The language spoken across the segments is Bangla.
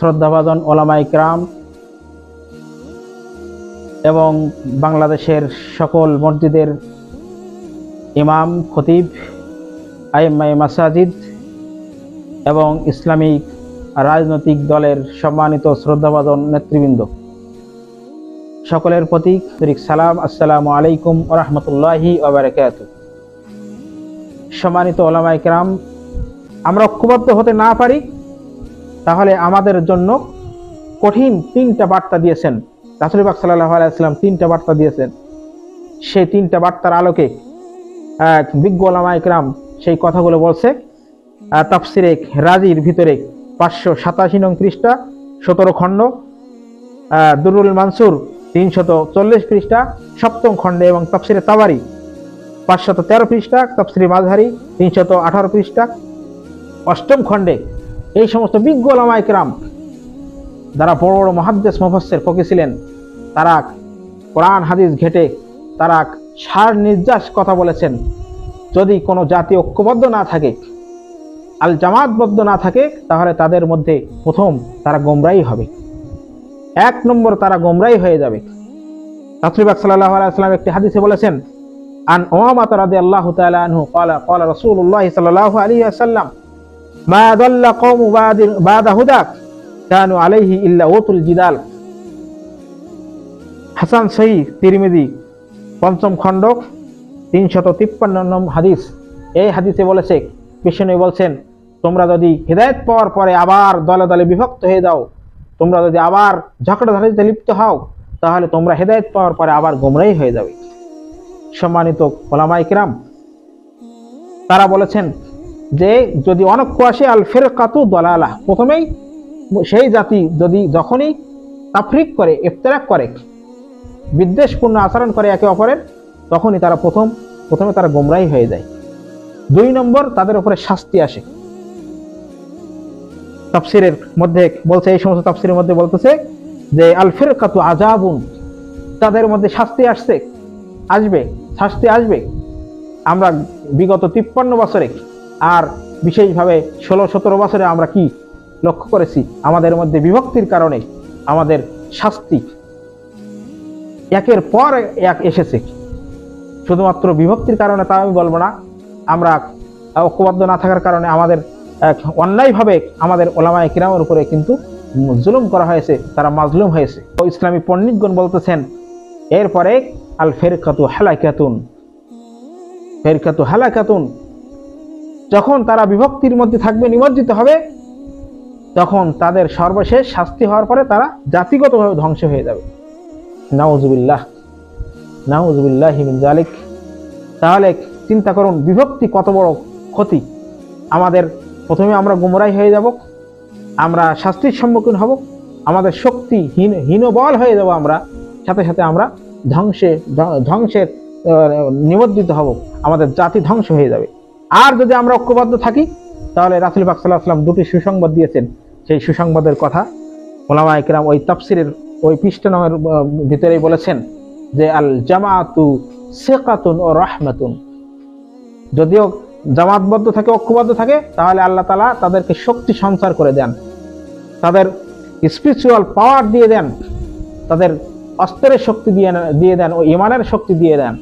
শ্রদ্ধাভাজন এবং বাংলাদেশের সকল মসজিদের ইমাম, খতিব আইমাই মাসাজিদ এবং ইসলামিক রাজনৈতিক দলের সম্মানিত শ্রদ্ধাভাজন নেতৃবৃন্দ। সকলের প্রতি আন্তরিক সালাম, আসসালামু আলাইকুম রহমতুল্লাহি ওবরাকাত সম্মানিত ওলামা ইকরাম আমরা ঐক্যবদ্ধ হতে না পারি তাহলে আমাদের জন্য কঠিন তিনটা বার্তা দিয়েছেন। রাসুলিবাগ সাল্লাহ আলাইসাল্লাম তিনটা বার্তা দিয়েছেন। সেই তিনটা বার্তার আলোকে এক বিজ্ঞ ওলামা ইকরাম সেই কথাগুলো বলছে আহ, তাফসিরে রাজির ভিতরে পাঁচশো সাতাশি নং পৃষ্ঠা সতেরো খণ্ড দুরুল মানসুর তিনশত চল্লিশ পৃষ্ঠা সপ্তম খণ্ডে এবং তফসিরে তাবারি পাঁচশত তেরো পৃষ্ঠা তফসিরি মাঝহারি তিনশত আঠারো পৃষ্ঠা। অষ্টম খণ্ডে এই সমস্ত বিজ্ঞ লামাইকরাম যারা বড় বড় মহাদ্দেশ, মুফাসসির ফকি ছিলেন, তারা কোরআন, হাদিস ঘেটে তারা সার নির্যাস কথা বলেছেন। যদি কোনো জাতি ঐক্যবদ্ধ না থাকে আল জামাতবদ্ধ না থাকে, তাহলে তাদের মধ্যে প্রথম তারা গোমরাই হবে। এক নম্বর তারা গোমরাই হয়ে যাবে। তাসরিবাক সাল্লাহ আলাইসাল্লাম একটি হাদিসে বলেছেন আন ওমামাত রাদিয়াল্লাহু তাআলা আনহু ক্বালা ক্বালা রাসূলুল্লাহ সাল্লাল্লাহু আলাইহি ওয়াসাল্লাম, মা দাল্লা কওমু বাদিন, বাদা হুদাক, কানু আলাইহি ইল্লা উতুল জিদাল। হাসান সহি তিরমিজি, পঞ্চম খণ্ড, তিনশত তিপ্পান্ন নম্বর হাদিস। এই হাদিসে বলেছে বিষ্ণু বলছেন, তোমরা যদি হৃদায়ত পাওয়ার পরে আবার দলে দলে বিভক্ত হয়ে যাও, তোমরা যদি আবার ঝগড়াঝাড়িতে লিপ্ত হও, তাহলে তোমরা হেদায়ত পাওয়ার পরে আবার গোমরাই হয়ে যাবে। সম্মানিত ওলামাই কিরাম তারা বলেছেন যে যদি অনক্ষ আসে আল ফের কাতু দলালা, প্রথমেই সেই জাতি যদি যখনই তাফরিক করে, ইফতারাক করে, বিদ্বেষপূর্ণ আচরণ করে একে অপরের, তখনই তারা প্রথম, প্রথমে তারা গোমরাই হয়ে যায়। দুই নম্বর, তাদের উপরে শাস্তি আসে। তাফসিরের মধ্যে বলছে, এই সমস্ত তাফসিরের মধ্যে বলতেছে যে, আল ফিরকাতু আজাবুন তাদের মধ্যে শাস্তি আসছে, আসবে। শাস্তি আসবে। আমরা বিগত তিপ্পান্ন বছরে আর বিশেষভাবে ষোলো সতেরো বছরে আমরা কি লক্ষ্য করেছি? আমাদের মধ্যে বিভক্তির কারণে আমাদের শাস্তি একের পর এক এসেছে। শুধুমাত্র বিভক্তির কারণে তা আমি বলব না। আমরা ঐক্যবদ্ধ না থাকার কারণে আমাদের অন্যায়ভাবে আমাদের ওলামায় কিরামের উপরে কিন্তু জুলুম করা হয়েছে, তারা মাজলুম হয়েছে। তো ইসলামী পণ্ডিতগণ বলতেছেন, এরপরে আল ফেরকাতু হালাকাতুন। ফেরকাতু হালাকাতুন। যখন তারা বিভক্তির মধ্যে থাকবে, নিমজ্জিত হবে, তখন তাদের সর্বশেষ শাস্তি হওয়ার পরে তারা জাতিগতভাবে ধ্বংস হয়ে যাবে। নাউজুবিল্লাহ। নাউজুবিল্লাহ মিন জালিক তাহলে চিন্তা করুন, বিভক্তি কত বড় ক্ষতি? আমাদের প্রথমে আমরা গুমরাই হয়ে যাব, আমরা শাস্তির সম্মুখীন হব, আমাদের শক্তি হীন হীনবল হয়ে যাব আমরা, সাথে সাথে আমরা ধ্বংসে ধ্বংসের নিমজ্জিত হব, আমাদের জাতি ধ্বংস হয়ে যাবে। আর যদি আমরা ঐক্যবদ্ধ থাকি, তাহলে রাসুল পাক সাল্লাহ আসলাম দুটি সুসংবাদ দিয়েছেন। সেই সুসংবাদের কথা ওলামা ইকরাম ওই তাফসিরের ওই পৃষ্ঠ নামের ভিতরেই বলেছেন যে আল জামাতু সেকাতুন ও রাহমাতুন। যদিও জামাতবদ্ধ থাকে, ঐক্যবদ্ধ থাকে, তাহলে আল্লাহ তালা তাদেরকে শক্তি সঞ্চার করে দেন। তাদের স্পিরিচুয়াল পাওয়ার দিয়ে দেন। তাদের অস্ত্রের শক্তি দিয়ে দিয়ে দেন ও ইমানের শক্তি দিয়ে দেন।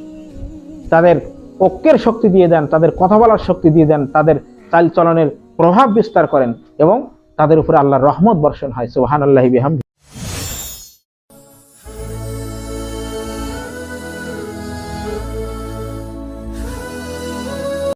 তাদের ঐক্যের শক্তি দিয়ে দেন, তাদের কথা বলার শক্তি দিয়ে দেন, তাদের চালচলনের প্রভাব বিস্তার করেন এবং তাদের উপরে আল্লাহর রহমত বর্ষণ হয়। সোহান আল্লাহ বিহাম